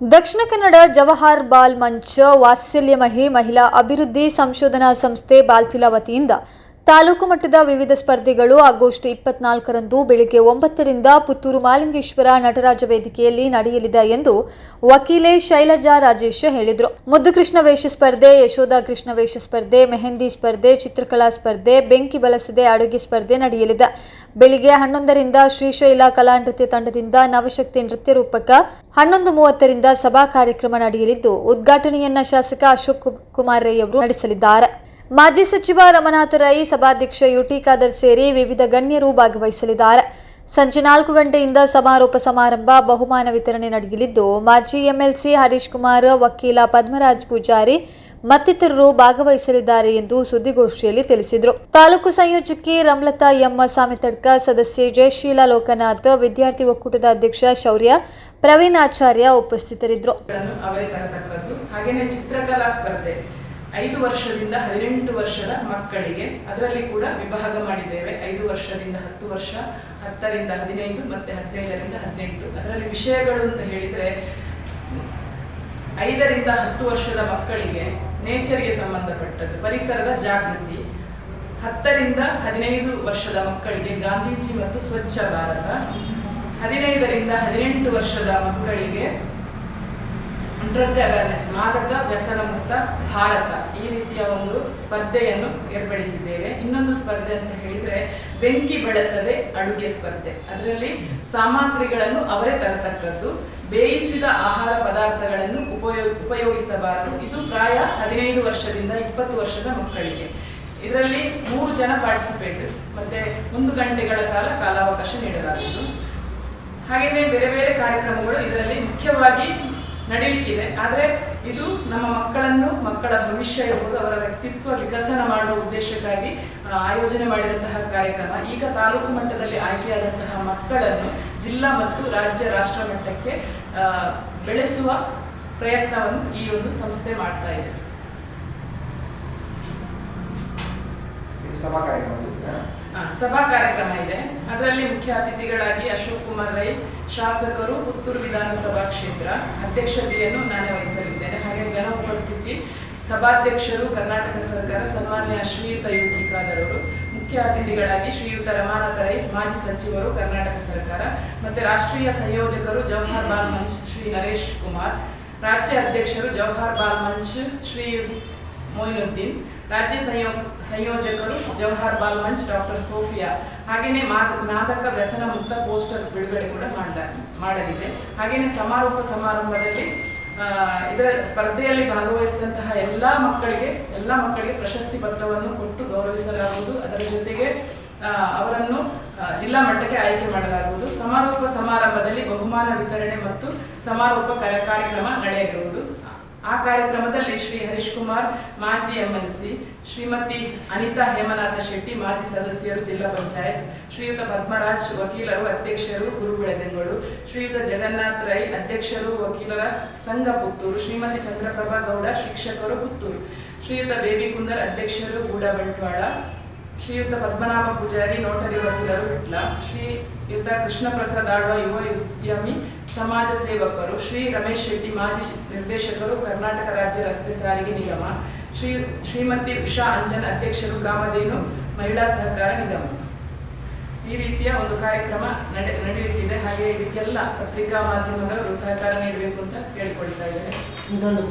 ದಕ್ಷಿಣ ಕನ್ನಡ ಜವಾಹರ್ ಬಾಲ್ ಮಂಚ್ ವಾತ್ಸಲ್ಯಮಹಿ ಮಹಿಳಾ ಅಭಿವೃದ್ಧಿ ಸಂಶೋಧನಾ ಸಂಸ್ಥೆ ಬಾಲ್ತಿಲ ವತಿಯಿಂದ ತಾಲೂಕು ಮಟ್ಟದ ವಿವಿಧ ಸ್ಪರ್ಧೆಗಳು ಆಗಸ್ಟ್ ಇಪ್ಪತ್ನಾಲ್ಕರಂದು ಬೆಳಗ್ಗೆ ಒಂಬತ್ತರಿಂದ ಪುತ್ತೂರು ಮಾಲಿಂಗೇಶ್ವರ ನಟರಾಜ ವೇದಿಕೆಯಲ್ಲಿ ನಡೆಯಲಿದೆ ಎಂದು ವಕೀಲೆ ಶೈಲಜಾ ರಾಜೇಶ್ ಹೇಳಿದರು. ಮುದ್ದುಕೃಷ್ಣ ವೇಷ ಸ್ಪರ್ಧೆ, ಯಶೋಧ ಕೃಷ್ಣ ವೇಷ ಸ್ಪರ್ಧೆ, ಮೆಹಂದಿ ಸ್ಪರ್ಧೆ, ಚಿತ್ರಕಲಾ ಸ್ಪರ್ಧೆ, ಬೆಂಕಿ ಬಳಸದೆ ಅಡುಗೆ ಸ್ಪರ್ಧೆ ನಡೆಯಲಿದೆ. ಬೆಳಿಗ್ಗೆ ಹನ್ನೊಂದರಿಂದ ಶ್ರೀಶೈಲ ಕಲಾ ನೃತ್ಯ ತಂಡದಿಂದ ನವಶಕ್ತಿ ನೃತ್ಯ ರೂಪಕ ಹನ್ನೊಂದು ಮೂವತ್ತರಿಂದ ಸಭಾ ಕಾರ್ಯಕ್ರಮ ನಡೆಯಲಿದ್ದು, ಉದ್ಘಾಟನೆಯನ್ನ ಶಾಸಕ ಅಶೋಕ್ ಕುಮಾರ್ ರೈ ಅವರು ನಡೆಸಲಿದ್ದಾರೆ. ಮಾಜಿ ಸಚಿವ ರಮನಾಥ ರೈ ಸಭಾಧ್ಯಕ್ಷ ಯುಟಿ ಖಾದರ್ ಸೇರಿ ವಿವಿಧ ಗಣ್ಯರು ಭಾಗವಹಿಸಲಿದ್ದಾರೆ. ಸಂಜೆ ನಾಲ್ಕು ಗಂಟೆಯಿಂದ ಸಮಾರೋಪ ಸಮಾರಂಭ, ಬಹುಮಾನ ವಿತರಣೆ ನಡೆಯಲಿದ್ದು, ಮಾಜಿ ಎಂಎಲ್ಸಿ ಹರೀಶ್ ಕುಮಾರ್, ವಕೀಲ ಪದ್ಮರಾಜ್ ಪೂಜಾರಿ ಮತ್ತಿತರರು ಭಾಗವಹಿಸಲಿದ್ದಾರೆ ಎಂದು ಸುದ್ದಿಗೋಷ್ಠಿಯಲ್ಲಿ ತಿಳಿಸಿದರು. ತಾಲೂಕು ಸಂಯೋಜಕಿ ರಮಲತಾ ಎಂ ಸಾಮಿತಡ್ಕ ಸದಸ್ಯೆ ಜಯಶೀಲ ಲೋಕನಾಥ್, ವಿದ್ಯಾರ್ಥಿ ಒಕ್ಕೂಟದ ಅಧ್ಯಕ್ಷ ಶೌರ್ಯ ಪ್ರವೀಣ್ ಆಚಾರ್ಯ ಉಪಸ್ಥಿತರಿದ್ದರು ಐದು ವರ್ಷದಿಂದ ಹದಿನೆಂಟು ವರ್ಷದ ಮಕ್ಕಳಿಗೆ ಅದರಲ್ಲಿ ಕೂಡ ವಿಭಾಗ ಮಾಡಿದ್ದೇವೆ. ಐದು ವರ್ಷದಿಂದ ಹತ್ತು ವರ್ಷ, ಹತ್ತರಿಂದ ಹದಿನೈದು ಮತ್ತೆ ಹದಿನೈದರಿಂದ ಹದಿನೆಂಟು. ಅದರಲ್ಲಿ ವಿಷಯಗಳು ಅಂತ ಹೇಳಿದ್ರೆ, ಐದರಿಂದ ಹತ್ತು ವರ್ಷದ ಮಕ್ಕಳಿಗೆ ನೇಚರ್ಗೆ ಸಂಬಂಧಪಟ್ಟದ್ದು, ಪರಿಸರದ ಜಾಗೃತಿ. ಹತ್ತರಿಂದ ಹದಿನೈದು ವರ್ಷದ ಮಕ್ಕಳಿಗೆ ಗಾಂಧೀಜಿ ಮತ್ತು ಸ್ವಚ್ಛ ಭಾರತ. ಹದಿನೈದರಿಂದ ಹದಿನೆಂಟು ವರ್ಷದ ಮಕ್ಕಳಿಗೆ ಡ್ರಗ್ ಅವೇರ್ನೆಸ್, ಮಾದಕ, ವ್ಯಸನ ಭಾರತ. ಈ ರೀತಿಯ ಒಂದು ಸ್ಪರ್ಧೆಯನ್ನು ಏರ್ಪಡಿಸಿದ್ದೇವೆ. ಇನ್ನೊಂದು ಸ್ಪರ್ಧೆ ಅಂತ ಹೇಳಿದ್ರೆ ಬೆಂಕಿ ಬೆಳೆಸದೆ ಅಡುಗೆ ಸ್ಪರ್ಧೆ. ಅದರಲ್ಲಿ ಸಾಮಗ್ರಿಗಳನ್ನು ಅವರೇ ತರತಕ್ಕದ್ದು. ಬೇಯಿಸಿದ ಆಹಾರ ಪದಾರ್ಥಗಳನ್ನು ಉಪಯೋಗ ಉಪಯೋಗಿಸಬಾರದು. ಇದು ಪ್ರಾಯ ಹದಿನೈದು ವರ್ಷದಿಂದ ಇಪ್ಪತ್ತು ವರ್ಷದ ಮಕ್ಕಳಿಗೆ. ಇದರಲ್ಲಿ ಮೂರು ಜನ ಪಾರ್ಟಿಸಿಪೇಟ್ ಮತ್ತೆ ಒಂದು ಗಂಟೆಗಳ ಕಾಲ ಕಾಲಾವಕಾಶ ನೀಡಲಾಗುವುದು. ಹಾಗೆಯೇ ಬೇರೆ ಬೇರೆ ಕಾರ್ಯಕ್ರಮಗಳು ಇದರಲ್ಲಿ ಮುಖ್ಯವಾಗಿ ನಡೀಲಿಕ್ಕಿದೆ. ಆದರೆ ಇದು ನಮ್ಮ ಮಕ್ಕಳನ್ನು, ಮಕ್ಕಳ ಭವಿಷ್ಯ ಇರ್ಬೋದು ಅವರ ವ್ಯಕ್ತಿತ್ವ ವಿಕಸನ ಮಾಡುವ ಉದ್ದೇಶಕ್ಕಾಗಿ ಆಯೋಜನೆ ಮಾಡಿದಂತಹ ಕಾರ್ಯಕ್ರಮ. ಈಗ ತಾಲೂಕು ಮಟ್ಟದಲ್ಲಿ ಆಯ್ಕೆಯಾದಂತಹ ಮಕ್ಕಳನ್ನು ಜಿಲ್ಲಾ ಮತ್ತು ರಾಜ್ಯ ರಾಷ್ಟ್ರ ಮಟ್ಟಕ್ಕೆ ಬೆಳೆಸುವ ಪ್ರಯತ್ನವನ್ನು ಈ ಒಂದು ಸಂಸ್ಥೆ ಮಾಡ್ತಾ ಇದು. ಸಭಾ ಕಾರ್ಯಕ್ರಮ ಇದೆ. ಅದರಲ್ಲಿ ಮುಖ್ಯ ಅತಿಥಿಗಳಾಗಿ ಅಶೋಕ್ ಕುಮಾರ್ ರೈ, ಶಾಸಕರು, ಪುತ್ತೂರು ವಿಧಾನಸಭಾ ಕ್ಷೇತ್ರ ಅಧ್ಯಕ್ಷತೆಯನ್ನು ನಾನೇ ವಹಿಸಲಿದ್ದೇನೆ. ಹಾಗೆ ಘನ ಉಪಸ್ಥಿತಿ, ಸಭಾಧ್ಯಕ್ಷರು, ಕರ್ನಾಟಕ ಸರ್ಕಾರ, ಸನ್ಮಾನ್ಯ ಶ್ರೀಯುತ ಯುಗಿಕಾದರವರು ಮುಖ್ಯ ಅತಿಥಿಗಳಾಗಿ ಶ್ರೀಯುತ ರಮಾನಾಥ ರೈ, ಮಾಜಿ ಸಚಿವರು, ಕರ್ನಾಟಕ ಸರ್ಕಾರ, ಮತ್ತೆ ರಾಷ್ಟ್ರೀಯ ಸಂಯೋಜಕರು ಜವಾಹರ್ ಬಾಲ್ ಮಂಚ್ ಶ್ರೀ ನರೇಶ್ ಕುಮಾರ್, ರಾಜ್ಯ ಅಧ್ಯಕ್ಷರು ಜವಾಹರ್ ಬಾಲ್ ಮಂಚ್ ಶ್ರೀ ಮೊಯಿನುದ್ದೀನ್. ರಾಜ್ಯ ಸಂಯೋ, ಸಂಯೋಜಕರು ಜವಾಹರ್ ಬಾಲ್ ಮಂಚ್ ಡಾಕ್ಟರ್ ಸೋಫಿಯಾ. ಹಾಗೆಯೇ ಮಾದಕ ವ್ಯಸನ ಮುಕ್ತ ಪೋಸ್ಟರ್ ಬಿಡುಗಡೆ ಕೂಡ ಮಾಡ ಮಾಡಲಿದೆ. ಹಾಗೆಯೇ ಸಮಾರೋಪ ಸಮಾರಂಭದಲ್ಲಿ ಇದರ ಸ್ಪರ್ಧೆಯಲ್ಲಿ ಭಾಗವಹಿಸಿದಂತಹ ಎಲ್ಲ ಮಕ್ಕಳಿಗೆ ಎಲ್ಲ ಮಕ್ಕಳಿಗೆ ಪ್ರಶಸ್ತಿ ಪತ್ರವನ್ನು ಕೊಟ್ಟು ಗೌರವಿಸಲಾಗುವುದು. ಅದರ ಜೊತೆಗೆ ಅವರನ್ನು ಜಿಲ್ಲಾ ಮಟ್ಟಕ್ಕೆ ಆಯ್ಕೆ ಮಾಡಲಾಗುವುದು. ಸಮಾರೋಪ ಸಮಾರಂಭದಲ್ಲಿ ಬಹುಮಾನ ವಿತರಣೆ ಮತ್ತು ಸಮಾರೋಪ ಕಾರ್ಯ- ಕಾರ್ಯಕ್ರಮ ನಡೆಯಲಿರುವುದು. ಆ ಕಾರ್ಯಕ್ರಮದಲ್ಲಿ ಶ್ರೀ ಹರೀಶ್ ಕುಮಾರ್ ಮಾಜಿ ಎಂಎಲ್ಸಿ, ಶ್ರೀಮತಿ ಅನಿತಾ ಹೇಮನಾಥ ಶೆಟ್ಟಿ ಮಾಜಿ ಸದಸ್ಯರು, ಜಿಲ್ಲಾ ಪಂಚಾಯತ್ ಶ್ರೀಯುತ ಪದ್ಮರಾಜ್ ವಕೀಲರು, ಅಧ್ಯಕ್ಷರು ಗುರುಬೆಳದಿಂಗಳು ಶ್ರೀಯುತ ಜಗನ್ನಾಥ್ ರೈ ಅಧ್ಯಕ್ಷರು ವಕೀಲರ ಸಂಘ ಪುತ್ತೂರು, ಶ್ರೀಮತಿ ಚಂದ್ರಪ್ರಭಾ ಗೌಡ ಶಿಕ್ಷಕರು ಪುತ್ತೂರು, ಶ್ರೀಯುತ ಬೇಬಿ ಕುಂದರ್ ಅಧ್ಯಕ್ಷರು ಗೂಡ ಬಂಟ್ವಾಳ ಶ್ರೀಯುತ ಪದ್ಮನಾಭ ಪೂಜಾರಿ, ನೋಟರಿ ವಕೀಲರು, ವಿಟ್ಲ. ಶ್ರೀಯುತ ಕೃಷ್ಣ ಪ್ರಸಾದ್ ಆಡುವ ಯುವ ಉದ್ಯಮಿ, ಸಮಾಜ ಸೇವಕರು, ಶ್ರೀ ರಮೇಶ್ ಶೆಟ್ಟಿ, ಮಾಜಿ ನಿರ್ದೇಶಕರು, ಕರ್ನಾಟಕ ರಾಜ್ಯ ರಸ್ತೆ ಸಾರಿಗೆ ನಿಗಮ, ಶ್ರೀ ಶ್ರೀಮತಿ ಉಷಾ ಅಂಜನ್ ಅಧ್ಯಕ್ಷರು, ಕಾಮಧೇನು ಮಹಿಳಾ ಸಹಕಾರ ನಿಗಮ. ಈ ರೀತಿಯ ಒಂದು ಕಾರ್ಯಕ್ರಮ ನಡೆ, ನಡೆಯುತ್ತಿದೆ. ಹಾಗೆ ಇದಕ್ಕೆಲ್ಲ ಪತ್ರಿಕಾ ಮಾಧ್ಯಮದವರು ಸಹಕಾರ ನೀಡಬೇಕು ಅಂತ ಕೇಳಿಕೊಳ್ತಾ ಇದ್ದಾರೆ ಇದೊಂದು